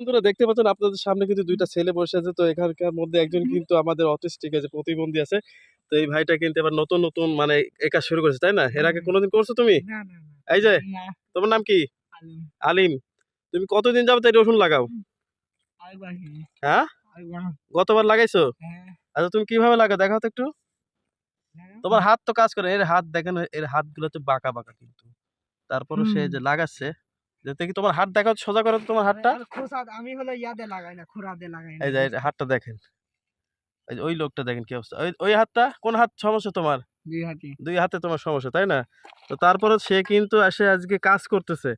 বন্ধুরা দেখতে পাচ্ছেন আপনাদের সামনে কিন্তু দুইটা ছেলে বসে আছে। তো এখানকার মধ্যে একজন কিন্তু আমাদের অটিস্টিক আছে প্রতিবন্ধী আছে। তো এই ভাইটা কিন্তু এবার নতুন নতুন মানে এই কাজ শুরু করেছে তাই না? এর আগে কোনোদিন করছ তুমি? এই যে তোমার নাম কি? আলিম। তুমি কতদিন যাবত এই রসুন লাগাও? হ্যাঁ? গতবার লাগাইছো? হ্যাঁ। আচ্ছা তুমি কীভাবে লাগাও? দেখাও তো একটু। হ্যাঁ। তোমার হাত তো কাজ করে এর হাত দেখেন এর হাতগুলো তো বাঁকা বাঁকা কিন্তু। তারপরে সে যে লাগাচ্ছে যাতে কি তোমার হাত দেখাও সোজা করো তোমার হাতটা? আমি হলো ইয়াতে লাগাই না খোরাতে লাগাই এই যে হাতটা দেখেন। ওই লোকটা দেখেন কি অবস্থা। ওই ওই হাতটা কোন হাত সমস্যা তোমার? দুই হাতে। দুই হাতে তোমার সমস্যা তাই না? তো তারপরে সে কিন্তু এসে আজকে কাজ করতেছে।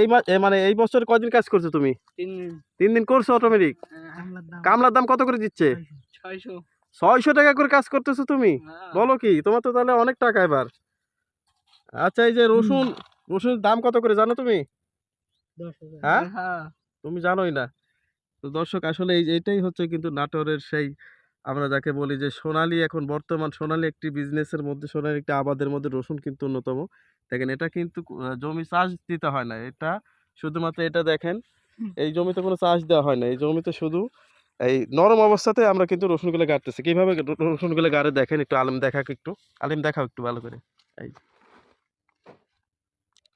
এই মানে এই বছর কদিন কাজ করছ তুমি? তিন দিন। করছ অটোমেটিক কামলার দাম কত করে দিচ্ছে? ছয়শো। টাকা করে কাজ করতেছো তুমি। বলো কি তোমার তো তাহলে অনেক টাকা এবার। আচ্ছা এই যে রসুন রসুনের দাম কত করে জানো তুমি? হ্যাঁ? হ্যাঁ তুমি জানোই না। তো দর্শক আসলে এই এইটাই হচ্ছে কিন্তু নাটোরের সেই আমরা যাকে বলি যে সোনালি এখন বর্তমান সোনালী একটি বিজনেসের মধ্যে সোনালী একটি আবাদের মধ্যে রসুন কিন্তু অন্যতম। দেখেন এটা কিন্তু জমি চাষ দিতে হয় না। এটা শুধুমাত্র এটা দেখেন এই জমিতে কোনো চাষ দেওয়া হয় না। এই জমিতে শুধু এই নরম অবস্থাতে আমরা কিন্তু রসুনগুলো গাড়তেছি কীভাবে রসুনগুলো গাড়ে দেখেন একটু আলিম দেখাক একটু। আলিম দেখাও একটু ভালো করে। এই।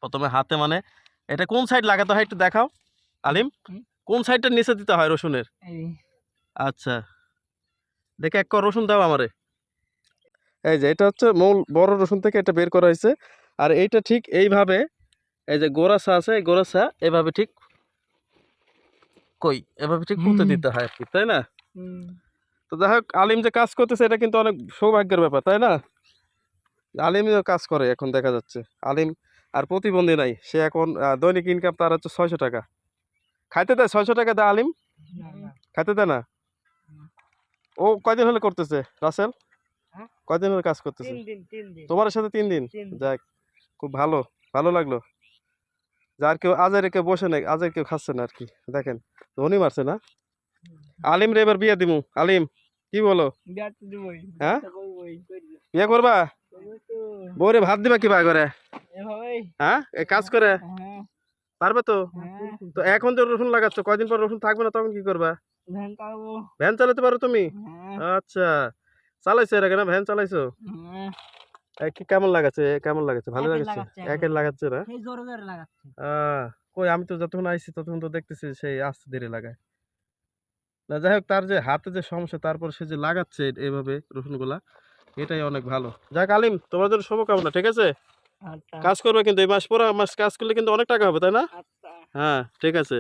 প্রথমে হাতে মানে এটা কোন সাইড লাগাতে হয় একটু দেখাও? আলিম কোন সাইডটা নিচে দিতে হয় রসুনের? আচ্ছা। দেখে এক কর রসুন দাও আমারে। এই যে এটা হচ্ছে মূল বড় রসুন থেকে এটা বের করা হয়েছে। আর এইটা ঠিক এইভাবে এই যে গোরাসা আছে এই গোরাসা এভাবে ঠিক কই? এভাবে ঠিক পুঁতে দিতে হয় আর কি তাই না? তো যাই হোক আলিম যে কাজ করতেছে এটা কিন্তু অনেক সৌভাগ্যের ব্যাপার তাই না? আলিম কাজ করে এখন দেখা যাচ্ছে। আলিম আর প্রতিবন্ধী নাই। সে এখন দৈনিক ইনকাম তার হচ্ছে ছয়শো টাকা। খাইতে দেয় ছয়শো টাকা দেয় আলিম। খাইতে দেয় না। ও কয়দিন হলে করতেছে রাসেল? হ্যাঁ? কয়দিন হলে কাজ করতেছে? তোমার সাথে তিন দিন? যাক খুব ভালো ভালো লাগল। যার কেউ আজের কেউ বসে নেই আজের কেউ খাচ্ছে না আর কি। দেখেন ধনী মারছে না? আলিম রে এবার বিয়ে দিমু। আলিম কি বলো? হ্যাঁ? বিয়া করব। বউরে ভাত দিবা কি বা করে। হ্যাঁ? কাজ করে। হ্যাঁ, পারবে তো? হ্যাঁ। তো এখন তো রসুন লাগাচ্ছ কয়দিন পর রসুন থাকবে না তখন কি করবা? ভ্যান চালাতে পারো তুমি? আচ্ছা। চালাইছো এর আগে না? ভ্যান চালাইছো। কি কেমন লাগাচ্ছে? কেমন লাগাচ্ছে? ভালো লাগাচ্ছে? লাগাচ্ছে, একের লাগাচ্ছে না? কই আমি তো যতক্ষণ আইছি ততক্ষণ তো দেখতেছি সেই আস্তে ধীরে লাগায়। না যাই হোক তার যে হাতে যে সমস্যা তারপর সে যে লাগাচ্ছে এভাবে রসুনগুলা এটাই অনেক ভালো। যাক আলিম তোমার জন্য শুভকামনা ঠিক আছে? কাজ করবে কিন্তু এই মাস পরে মাস কাজ করলে কিন্তু অনেক টাকা হবে তাই না? আচ্ছা। হ্যাঁ ঠিক আছে।